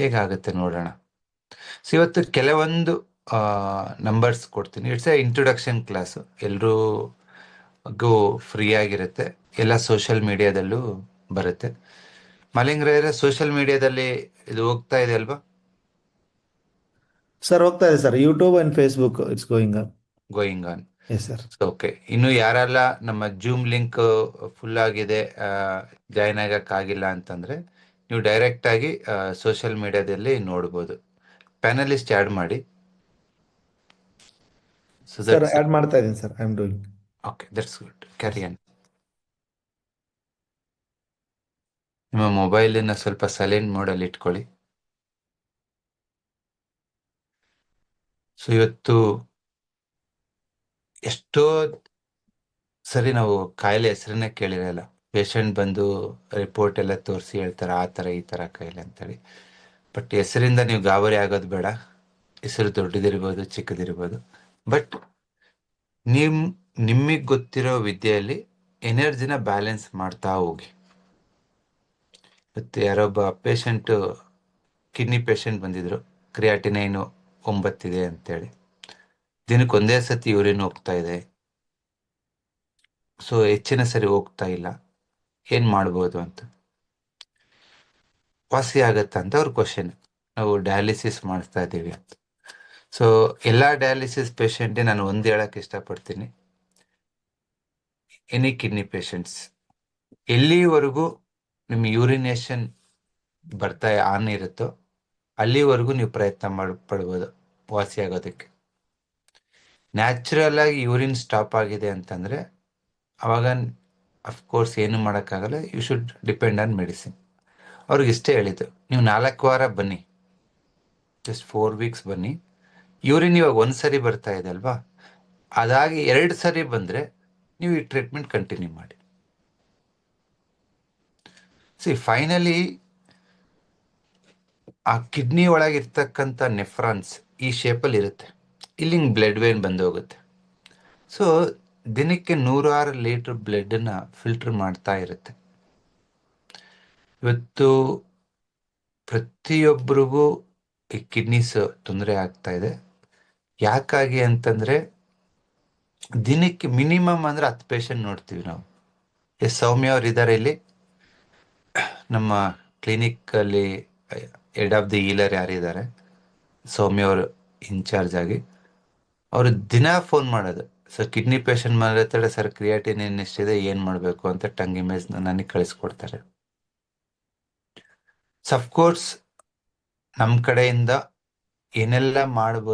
ಹೇಗಾಗುತ್ತೆ ನೋಡೋಣ. ಸೊ ಇವತ್ತು ಕೆಲವೊಂದು ನಂಬರ್ಸ್ ಕೊಡ್ತೀನಿ. ಇಟ್ಸ್ ಎ ಇಂಟ್ರೊಡಕ್ಷನ್ ಕ್ಲಾಸ್ ಎಲ್ರಿಗೂ ಫ್ರೀ ಆಗಿರುತ್ತೆ. ಎಲ್ಲ ಸೋಷಿಯಲ್ ಮೀಡಿಯಾದಲ್ಲೂ ಬರುತ್ತೆ. ಮಲಿಂಗ್ರೆ ಸೋಷಿಯಲ್ ಮೀಡಿಯಾದಲ್ಲಿ ಇದು ಹೋಗ್ತಾ ಇದೆ ಅಲ್ವಾ? ಸರ್ ಹೋಗ್ತಾ ಇದೆ sir YouTube and Facebook it's going on going on yes sir okay ಇನ್ನು ಯಾರೆಲ್ಲ ನಮ್ಮ ಜೂಮ್ ಲಿಂಕ್ ಫುಲ್ ಆಗಿದೆ ಜಾಯ್ನ್ ಆಗಕ್ಕಾಗಿಲ್ಲ ಅಂತಂದ್ರೆ ನೀವು ಡೈರೆಕ್ಟ್ ಆಗಿ ಸೋಷಿಯಲ್ ಮೀಡಿಯಾದಲ್ಲಿ ನೋಡ್ಬೋದು. ಪ್ಯಾನಲಿಸ್ಟ್ ಆ್ಯಡ್ ಮಾಡಿ. ಸರ್ ಆಡ್ ಮಾಡ್ತಾ ಇದ್ದೀನಿ sir I am doing okay that's good carry on ನಿಮ್ಮ ಮೊಬೈಲನ್ನ ಸ್ವಲ್ಪ ಸೈಲೆಂಟ್ ಮೋಡಲ್ಲಿ ಇಟ್ಕೊಳ್ಳಿ. ಸೊ ಇವತ್ತು ಎಷ್ಟೋ ಸರಿ ನಾವು ಕಾಯಿಲೆ ಹೆಸರನ್ನೇ ಕೇಳಿರಲ್ಲ ಪೇಷಂಟ್ ಬಂದು ರಿಪೋರ್ಟ್ ಎಲ್ಲ ತೋರಿಸಿ ಹೇಳ್ತಾರೆ, ಆ ಥರ ಈ ಥರ ಕೈಲಿ ಅಂತೇಳಿ. ಬಟ್ ಹೆಸರಿಂದ ನೀವು ಗಾಬರಿ ಆಗೋದು ಬೇಡ. ಹೆಸರು ದೊಡ್ಡದಿರ್ಬೋದು, ಚಿಕ್ಕದಿರ್ಬೋದು. ಬಟ್ ನಿಮ್ ನಿಮಗೆ ಗೊತ್ತಿರೋ ವಿದ್ಯೆಯಲ್ಲಿ ಎನರ್ಜಿನ ಬ್ಯಾಲೆನ್ಸ್ ಮಾಡ್ತಾ ಹೋಗಿ. ಇವತ್ತು ಯಾರೊಬ್ಬ ಪೇಷಂಟು ಕಿಡ್ನಿ ಪೇಷಂಟ್ ಬಂದಿದ್ರು ಕ್ರಿಯಾಟಿನೈನು ಒಂಬತ್ತಿದೆ ಅಂತೇಳಿ. ದಿನಕ್ಕೆ ಒಂದೇ ಸತಿ ಯೂರಿನ್ ಹೋಗ್ತಾ ಇದೆ. ಸೊ ಹೆಚ್ಚಿನ ಸರಿ ಹೋಗ್ತಾ ಇಲ್ಲ. ಏನ್ ಮಾಡ್ಬೋದು ಅಂತ. ವಾಸಿ ಆಗತ್ತ ಅಂತ ಅವ್ರ ಕ್ವಶನ್ ನಾವು ಡಯಾಲಿಸಿಸ್ ಮಾಡಿಸ್ತಾ ಇದ್ದೀವಿ ಅಂತ. ಸೊ ಎಲ್ಲ ಡಯಾಲಿಸಿಸ್ ಪೇಷಂಟ್ಗೆ ನಾನು ಒಂದು ಹೇಳಕ್ ಇಷ್ಟಪಡ್ತೀನಿ. ಎನಿ ಕಿಡ್ನಿ ಪೇಷಂಟ್ಸ್ ಎಲ್ಲಿವರೆಗೂ ನಿಮ್ಮ ಯೂರಿನೇಷನ್ ಬರ್ತಾ ಆನ್ ಇರುತ್ತೋ ಅಲ್ಲಿವರೆಗೂ ನೀವು ಪ್ರಯತ್ನ ಮಾಡಿ, ಪಡ್ಬೋದು ವಾಸಿ ಆಗೋದಕ್ಕೆ. ನ್ಯಾಚುರಲ್ ಆಗಿ ಯೂರಿನ್ ಸ್ಟಾಪ್ ಆಗಿದೆ ಅಂತಂದ್ರೆ ಅವಾಗ ಅಫ್ಕೋರ್ಸ್ ಏನು ಮಾಡೋಕ್ಕಾಗಲ್ಲ. You should depend on medicine ಅವ್ರಿಗೆ ಇಷ್ಟೇ ಹೇಳಿದ್ದು. ನೀವು ನಾಲ್ಕು ವಾರ ಬನ್ನಿ. ಜಸ್ಟ್ ಫೋರ್ ವೀಕ್ಸ್ ಬನ್ನಿ. ಯೂರಿನ್ ಇವಾಗ ಒಂದು ಸರಿ ಬರ್ತಾ ಇದೆ ಅಲ್ವಾ? ಅದಾಗಿ ಎರಡು ಸರಿ ಬಂದರೆ ನೀವು ಈ ಟ್ರೀಟ್ಮೆಂಟ್ ಕಂಟಿನ್ಯೂ ಮಾಡಿ. ಸಿ ಫೈನಲಿ ಆ ಕಿಡ್ನಿ ಒಳಗಿರ್ತಕ್ಕಂಥ ನೆಫ್ರಾನ್ಸ್ ಈ ಶೇಪಲ್ಲಿ ಇರುತ್ತೆ. ಇಲ್ಲಿ ಬ್ಲಡ್ ವೇನ್ ಬಂದೋಗುತ್ತೆ ಸೊ ದಿನಕ್ಕೆ ನೂರಾರು ಲೀಟರ್ ಬ್ಲಡ್ನ ಫಿಲ್ಟರ್ ಮಾಡ್ತಾ ಇರುತ್ತೆ. ಇವತ್ತು ಪ್ರತಿಯೊಬ್ಬರಿಗೂ ಈ ಕಿಡ್ನೀಸ್ ತೊಂದರೆ ಆಗ್ತಾ ಇದೆ. ಯಾಕಾಗಿ ಅಂತಂದ್ರೆ ದಿನಕ್ಕೆ ಮಿನಿಮಮ್ ಅಂದ್ರೆ ಹತ್ತು ಪೇಷಂಟ್ ನೋಡ್ತೀವಿ ನಾವು. ಎಸ್, ಸೌಮ್ಯ ಅವ್ರು ಇದ್ದಾರೆ ಇಲ್ಲಿ. ನಮ್ಮ ಕ್ಲಿನಿಕ್ ಅಲ್ಲಿ ಹೆಡ್ ಆಫ್ ದಿ ಈಲರ್ ಯಾರಿದ್ದಾರೆ ಸೌಮ್ಯ ಅವರು ಇನ್ಚಾರ್ಜ್ ಆಗಿ. ಅವರು ದಿನ ಫೋನ್ ಮಾಡೋದು. ಸರ್, ಕಿಡ್ನಿ ಪೇಷಂಟ್ ಮಾಡಿರ್ತಾಳೆ ಸರ್, ಕ್ರಿಯಾಟಿನ್ ಎಷ್ಟಿದೆ, ಏನ್ ಮಾಡಬೇಕು? ಅಂತ ಟಂಗ್ ಇಮೇಜ್ ನನಗೆ ಕಳಿಸ್ಕೊಡ್ತಾರೆ. ಸಫ್ಕೋರ್ಸ್ ನಮ್ಮ ಕಡೆಯಿಂದ ಏನೆಲ್ಲ ಮಾಡ್ಬೋದು